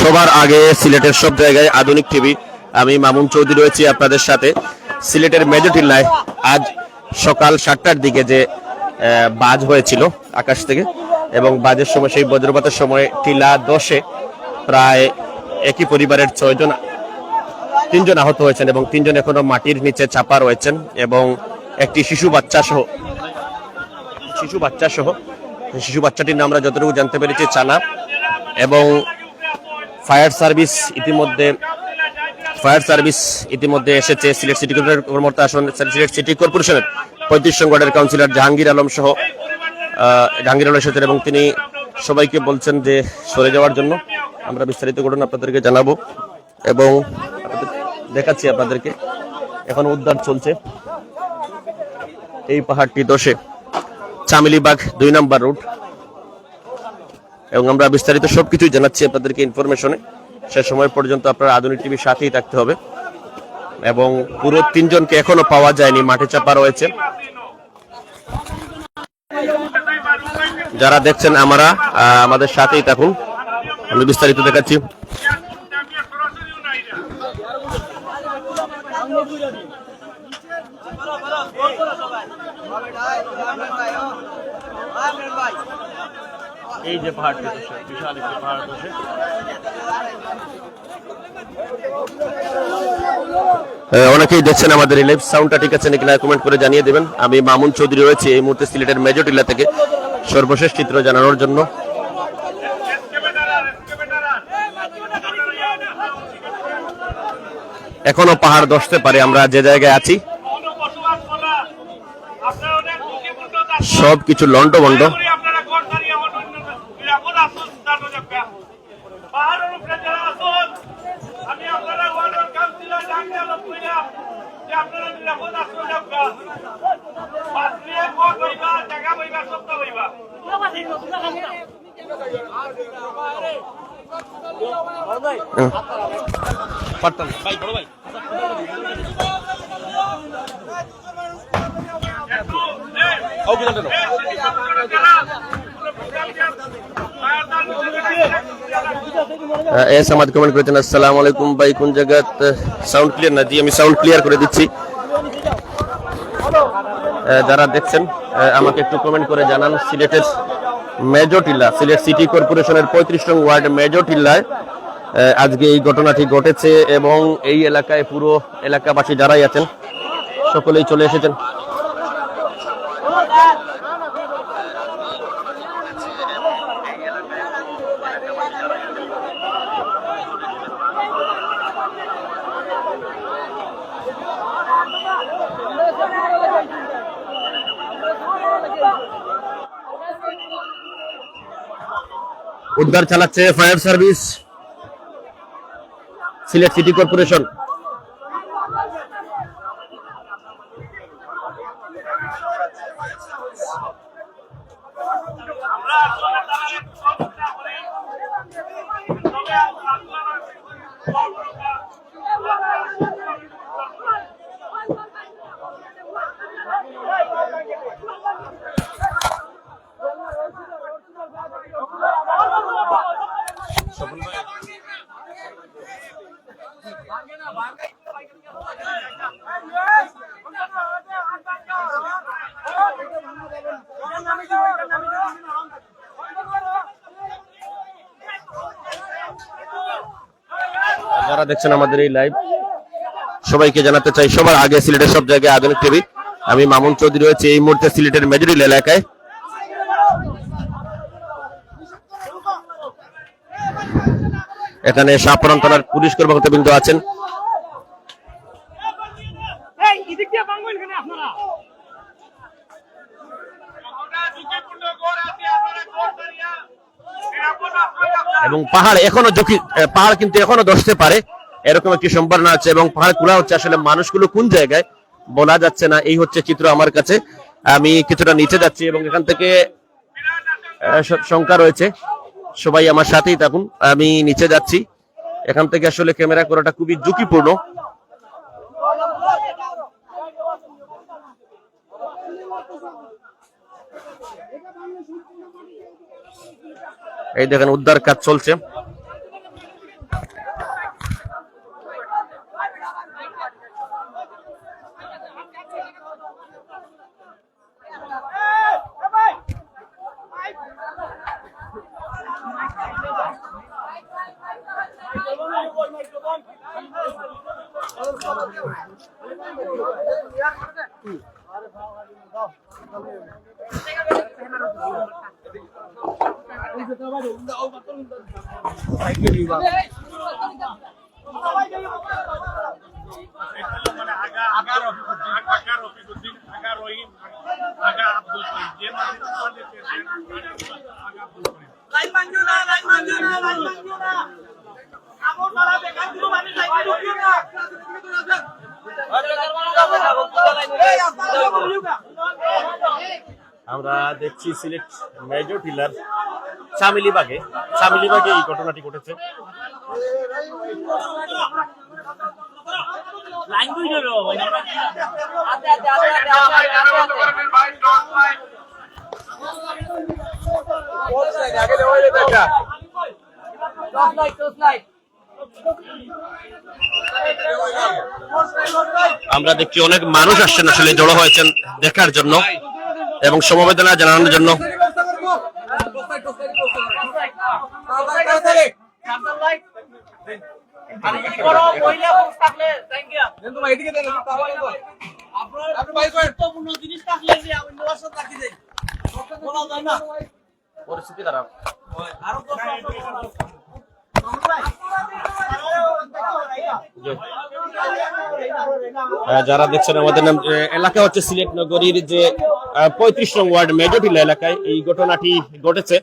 সবার আগে সিলেটের সব জায়গায় আধুনিক টিভি। আমি মামুন চৌধুরী রয়েছি আপনাদের সাথে। সিলেটের মেজর টিল্লায় আজ সকাল সাতটার দিকে যে বাজ হয়েছিল আকাশ থেকে, এবং বাজের সময় সেই বজ্রপাতের সময় টিলা দশে প্রায় একই পরিবারের ছয়জন, তিনজন আহত হয়েছেন এবং তিনজন এখনও মাটির নিচে চাপা রয়েছেন এবং একটি শিশু বাচ্চা সহ, শিশু বাচ্চা সহ, শিশু বাচ্চাটির নাম আমরা যতটুকু জানতে পেরেছি, চানা। এবং ফায়ার সার্ভিস ইতিমধ্যে, ফায়ার সার্ভিস ইতিমধ্যে এসেছে সিলেট সিটি কর্পোরেশনের কর্মকর্তা আসন, সিলেট সিটি কর্পোরেশনের পঁয়ত্রিশ ওয়ার্ডের কাউন্সিলর জাহাঙ্গীর আলম সহ জাহাঙ্গীর আলম এসেছেন এবং তিনি সবাইকে বলছেন যে সরে যাওয়ার জন্য। আমরা বিস্তারিত ঘটনা আপনাদেরকে জানাব এবং দেখাচ্ছি আপনাদেরকে। এখন উদ্ধার চলছে এই পাহাড়টি দোষে। চামিলিবাগ দুই নাম্বার রুট। এবং আমরা বিস্তারিত সবকিছুই জানাচ্ছি আপনাদেরকে ইনফরমেশনে সে সময় পর্যন্ত আপনারা আধুনিক টিভির সাথেই থাকতে হবে এবং পুরো তিনজনকে এখনও পাওয়া যায়নি মাঠে চাপা রয়েছে যারা দেখছেন আমরা আমাদের সাথেই থাকুন আমি বিস্তারিত দেখাচ্ছি এই যে পাহাড়টি দোষে বিশাল একটি পাহাড় দোষে অনেকেই দেখছেন আমাদের এই লাইভ সাউন্ডটা ঠিক আছে? নাকি না কমেন্ট করে জানিয়ে দেবেন। আমি মামুন চৌধুরী রয়েছি এই মুহূর্তে সিলেটের মেজর টিলা থেকে। সর্বশেষ চিত্র জানানোর জন্য। এখনও পাহাড় দশতে পারে, আমরা যে জায়গায় আছি। পারতাম আমাদের কমেন্ট করেছেন, আসসালামু আলাইকুম ভাই, কোন সাউন্ড ক্লিয়ার না জি, আমি সাউন্ড ক্লিয়ার করে দিচ্ছি। যারা দেখছেন আমাকে একটু কমেন্ট করে জানান, সিলেটের মেজর টিল্লা সিলেট সিটি কর্পোরেশনের পঁয়ত্রিশ নং ওয়ার্ড মেজর টিল্লায় আজকে এই ঘটনাটি ঘটেছে এবং এই এলাকায় পুরো এলাকাবাসী যারাই আছেন, সকলেই চলে এসেছেন। উদ্ধার চালাচ্ছে fire service Sylhet city corporation. যারা দেখছেন আমাদের এই লাইভ সবাইকে জানাতে চাই সবার আগে সিলেটের সব জায়গায় আধুনিক টিভি। আমি মামুন চৌধুরী রয়েছে এই মুহূর্তে সিলেটের মেজরিল এলাকায়। এখানে শাহপুরান থানার পুলিশ কর্মকর্তাবৃন্দ আছেন। এই এদিক দিয়ে বাংবেন কেন আপনারা? এবং পাহাড় এখনও ঝুঁকি পাহাড় কিন্তু এখনও ধসতে পারে, এরকম একটি সম্ভাবনা আছে এবং পাহাড় খোলা হচ্ছে আসলে মানুষগুলো কোন জায়গায় বলা যাচ্ছে না, এই হচ্ছে চিত্র আমার কাছে। আমি কিছুটা নিচে যাচ্ছি এবং এখান থেকে শঙ্কা রয়েছে। সবাই আমার সাথেই থাকুন, আমি নিচে যাচ্ছি। এখান থেকে আসলে ক্যামেরা করাটা খুবই ঝুঁকিপূর্ণ। এই দেখেন উদ্ধার কাজ চলছে। আমরা দেখছি সিলেট মেজর টিলার। চামিলিবাগে চামিলিবাগে এই ঘটনাটি ঘটেছে। আমরা দেখছি অনেক মানুষ আসছেন আসলে জড়ো হয়েছেন দেখার জন্য এবং সমবেদনা জানানোর জন্য। পরিস্থিতি খারাপ। যারা দেখছেন আমাদের নাম এলাকা হচ্ছে সিলেট নগরীর যে পঁয়ত্রিশ নং ওয়ার্ড মেজর টিলা এলাকায় এই ঘটনাটি ঘটেছে।